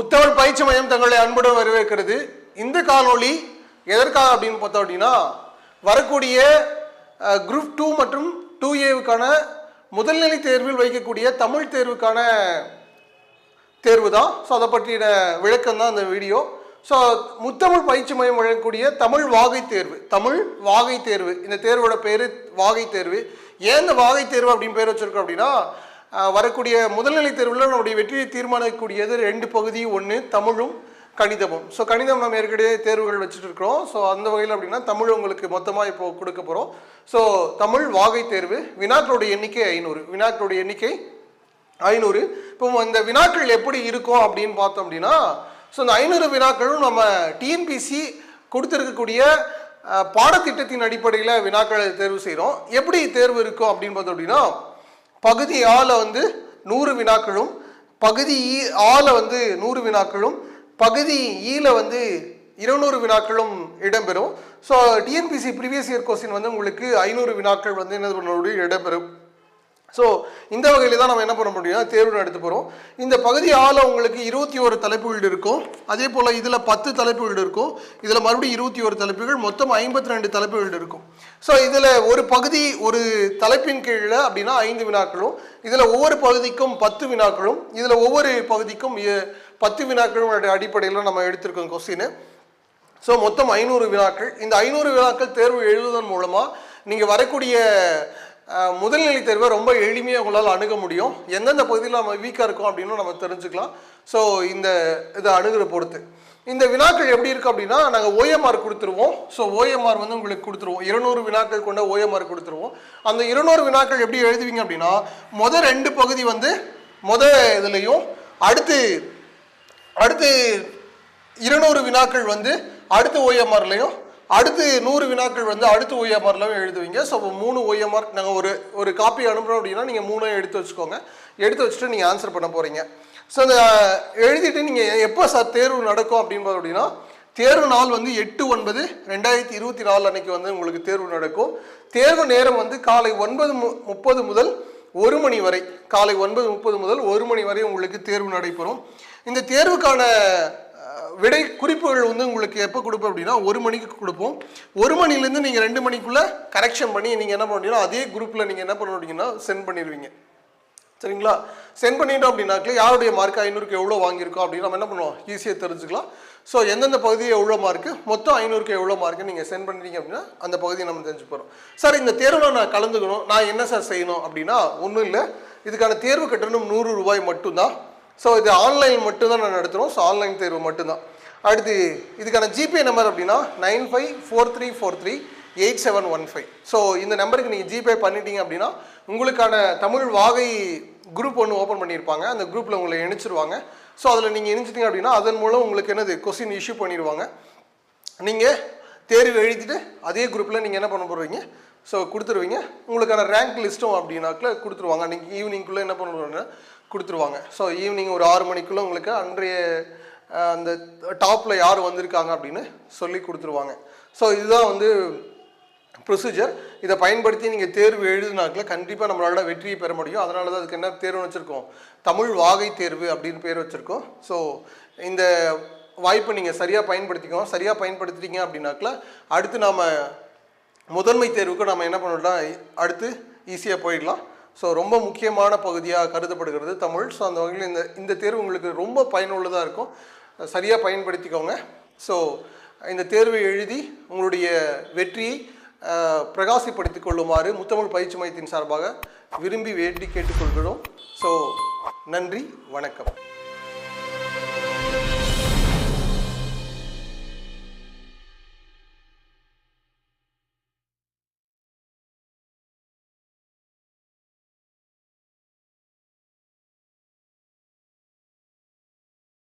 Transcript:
முத்தமிழ் பயிற்சி மையம் தங்களை அன்புடன் வரவேற்கிறது. இந்த காணொளி எதற்காக அப்படின்னு பார்த்தோம் அப்படின்னா வரக்கூடிய குரூப் டூ மற்றும் டூ ஏவுக்கான முதல்நிலை தேர்வில் வைக்கக்கூடிய தமிழ் தேர்வுக்கான தேர்வு தான் ஸோ அதை பற்றின விளக்கம் தான் இந்த வீடியோ ஸோ முத்தமிழ் பயிற்சி மையம் வழங்கக்கூடிய தமிழ் வாகை தேர்வு தமிழ் வாகை தேர்வு. இந்த தேர்வோட பேர் வாகை தேர்வு. ஏன் இந்த வாகை தேர்வு அப்படின்னு பேர் வச்சுருக்கோம் அப்படின்னா வரக்கூடிய முதல்நிலை தேர்வில் நம்முடைய வெற்றியை தீர்மானிக்கக்கூடியது ரெண்டு பகுதி ஒன்று தமிழும் கணிதமும். ஸோ கணிதம் நம்ம ஏற்கனவே தேர்வுகள் வச்சுட்டு இருக்கிறோம். ஸோ அந்த வகையில் அப்படின்னா தமிழ் உங்களுக்கு மொத்தமாக இப்போ கொடுக்க போகிறோம் ஸோ தமிழ் வாகை தேர்வு வினாக்களுடைய எண்ணிக்கை ஐநூறு வினாக்களுடைய எண்ணிக்கை ஐநூறு. இப்போ இந்த வினாக்கள் எப்படி இருக்கும் அப்படின்னு பார்த்தோம் அப்படின்னா ஸோ இந்த ஐநூறு வினாக்களும் நம்ம டிஎன்பிசி கொடுத்துருக்கக்கூடிய பாடத்திட்டத்தின் அடிப்படையில் வினாக்களை தேர்வு செய்கிறோம் எப்படி தேர்வு இருக்கும் அப்படின்னு பார்த்தோம் அப்படின்னா பகுதி ஆல வந்து நூறு வினாக்களும் பகுதி ஈ ஆல வந்து நூறு வினாக்களும் பகுதி ஈல வந்து இருநூறு வினாக்களும் இடம்பெறும். So TNPSC previous year question வந்து உங்களுக்கு ஐநூறு வினாக்கள் வந்து என்ன பண்ண இடம்பெறும். ஸோ இந்த வகையில் தான் நம்ம என்ன பண்ண முடியும்? தேர்வு எடுத்து போகிறோம் இந்த பகுதி ஆல உங்களுக்கு இருபத்தி ஒரு தலைப்புகள் இருக்கும். அதே போல் இதில் பத்து தலைப்புகள் இருக்கும். இதில் மறுபடியும் இருபத்தி ஒரு தலைப்புகள் மொத்தம் ஐம்பத்தி ரெண்டு தலைப்புகள் இருக்கும். ஸோ இதில் ஒரு பகுதி ஒரு தலைப்பின் கீழே அப்படின்னா ஐந்து வினாக்களும் இதில் ஒவ்வொரு பகுதிக்கும் பத்து வினாக்களும் இதில் ஒவ்வொரு பகுதிக்கும் பத்து வினாக்களும் அடிப்படையில் நம்ம எடுத்திருக்கோம் கொஸ்டின். ஸோ மொத்தம் ஐநூறு வினாக்கள். இந்த ஐநூறு வினாக்கள் தேர்வு எழுதுவதன் மூலமாக நீங்கள் வரக்கூடிய முதல்நிலை தேர்வை ரொம்ப எளிமையாக உங்களால் அணுக முடியும். எந்தெந்த பகுதியில் நம்ம வீக்காக இருக்கோம் அப்படின்னு நம்ம தெரிஞ்சுக்கலாம். ஸோ இந்த இதை அணுகிற பொறுத்து. இந்த வினாக்கள் எப்படி இருக்குது அப்படின்னா நாங்கள் ஓஎம்ஆர் கொடுத்துருவோம். ஸோ ஓஎம்ஆர் வந்து உங்களுக்கு கொடுத்துருவோம். இருநூறு வினாக்கள் கொண்ட ஓஎம்ஆர் கொடுத்துருவோம். அந்த இருநூறு வினாக்கள் எப்படி எழுதுவீங்க அப்படின்னா மொதல் ரெண்டு பகுதி வந்து முத இதுலேயும் அடுத்து அடுத்து இருநூறு வினாக்கள் வந்து அடுத்த ஓஎம்ஆர்லேயும் அடுத்து நூறு வினாக்கள் வந்து அடுத்த ஓஎம்ஆர்லையும் எழுதுவீங்க. ஸோ மூணு ஓஎம்ஆர் நாங்கள் ஒரு ஒரு காப்பி அனுப்புகிறோம் அப்படின்னா நீங்கள் மூணையும் எடுத்து வச்சுக்கோங்க. எடுத்து வச்சுட்டு நீங்கள் ஆன்சர் பண்ண போகிறீங்க ஸோ அந்த எழுதிட்டு நீங்கள் எப்போ சார் தேர்வு நடக்கும் அப்படின்னு அப்படின்னா தேர்வு நாள் வந்து எட்டு ஒன்பது ரெண்டாயிரத்தி இருபத்தி நாலு அன்னைக்கு வந்து உங்களுக்கு தேர்வு நடக்கும். தேர்வு நேரம் வந்து காலை ஒன்பது மு முப்பது முதல் ஒரு மணி வரை காலை ஒன்பது முப்பது முதல் ஒரு மணி வரை உங்களுக்கு தேர்வு நடைபெறும். இந்த தேர்வுக்கான விடை குறிப்புகள் வந்து உங்களுக்கு எப்போ கொடுப்போம் அப்படின்னா ஒரு மணிக்கு கொடுப்போம். ஒரு மணிலேருந்து நீங்கள் ரெண்டு மணிக்குள்ளே கரெக்ஷன் பண்ணி நீங்கள் என்ன பண்ணுறீங்கன்னா அதே குரூப்பில் நீங்கள் என்ன பண்ணுறீங்கன்னா சென்ட் பண்ணிடுவீங்க. சரிங்களா? சென்ட் பண்ணிட்டோம் அப்படின்னாக்கல யாருடைய மார்க் ஐநூறுக்கு எவ்வளோ வாங்கியிருக்கோம் அப்படின்னு நம்ம என்ன பண்ணுவோம்? ஈஸியாக தெரிஞ்சுக்கலாம். ஸோ எந்தெந்த பகுதியை எவ்வளோ மார்க்கு மொத்தம் ஐநூறுக்கு எவ்வளோ மார்க்கு நீங்கள் சென்ட் பண்ணுறீங்க அப்படின்னா அந்த பகுதியை நம்ம தெரிஞ்சு போகிறோம் சார் இந்த தேர்வில் நான் கலந்துக்கணும். நான் என்ன சார் செய்யணும் அப்படின்னா ஒன்றும் இல்லை. இதுக்கான தேர்வு கட்டணம் நூறு ரூபாய் மட்டும்தான். ஸோ இது ஆன்லைன் மட்டும்தான் நான் நடத்துகிறோம் ஸோ ஆன்லைன் தேர்வு மட்டும்தான். அடுத்து இதுக்கான ஜிபே நம்பர் அப்படின்னா nine five four three four three eight seven one five so இந்த நம்பருக்கு நீங்கள் ஜிபே பண்ணிட்டீங்க அப்படின்னா உங்களுக்கான தமிழ் வாகை குரூப் ஒன்று ஓப்பன் பண்ணியிருப்பாங்க. அந்த குரூப்பில் உங்களை இணைச்சிருவாங்க. ஸோ அதில் நீங்கள் இணைச்சிட்டிங்க அப்படின்னா அதன் மூலம் உங்களுக்கு என்னது கொஸ்டின் இஷ்யூ பண்ணிடுவாங்க. நீங்கள் தேர்வு எழுதிட்டு அதே குரூப்பில் நீங்கள் என்ன பண்ண போகிறீங்க ஸோ கொடுத்துருவீங்க. உங்களுக்கான ரேங்க் லிஸ்ட்டும் அப்படின்னாக்கில் கொடுத்துருவாங்க. அன்றைக்கி ஈவினிங்குள்ளே என்ன பண்ணுவாங்கன்னா கொடுத்துருவாங்க. ஸோ ஈவினிங் ஒரு ஆறு மணிக்குள்ளே உங்களுக்கு அன்றைய அந்த டாப்பில் யார் வந்திருக்காங்க அப்படின்னு சொல்லி கொடுத்துருவாங்க. ஸோ இதுதான் வந்து ப்ரொசீஜர் இதை பயன்படுத்தி நீங்கள் தேர்வு எழுதினாக்கில் கண்டிப்பாக நம்மளால் வெற்றியை பெற முடியும். அதனால தான் அதுக்கு என்ன தேர்வு வச்சுருக்கோம். தமிழ் வாகை தேர்வு அப்படின்னு பேர் வச்சுருக்கோம். ஸோ இந்த வாய்ப்பை நீங்கள் சரியாக பயன்படுத்திக்கோ சரியாக பயன்படுத்திட்டீங்க அப்படின்னாக்கில் அடுத்து நாம் முதன்மை தேர்வுக்கு நம்ம என்ன பண்ணலாம்? அடுத்து ஈஸியாக போயிடலாம். ஸோ ரொம்ப முக்கியமான பகுதியாக கருதப்படுகிறது தமிழ். ஸோ அந்த வகையில் இந்த இந்த தேர்வு உங்களுக்கு ரொம்ப பயனுள்ளதாக இருக்கும். சரியாக பயன்படுத்திக்கோங்க. ஸோ இந்த தேர்வை எழுதி உங்களுடைய வெற்றியை அஹ், பிரகாசிப்படுத்திக் கொள்ளுமாறு முத்தமிழ் பயிற்சி மையத்தின் சார்பாக விரும்பி வேண்டி கேட்டுக்கொள்கிறோம். ஸோ நன்றி வணக்கம்.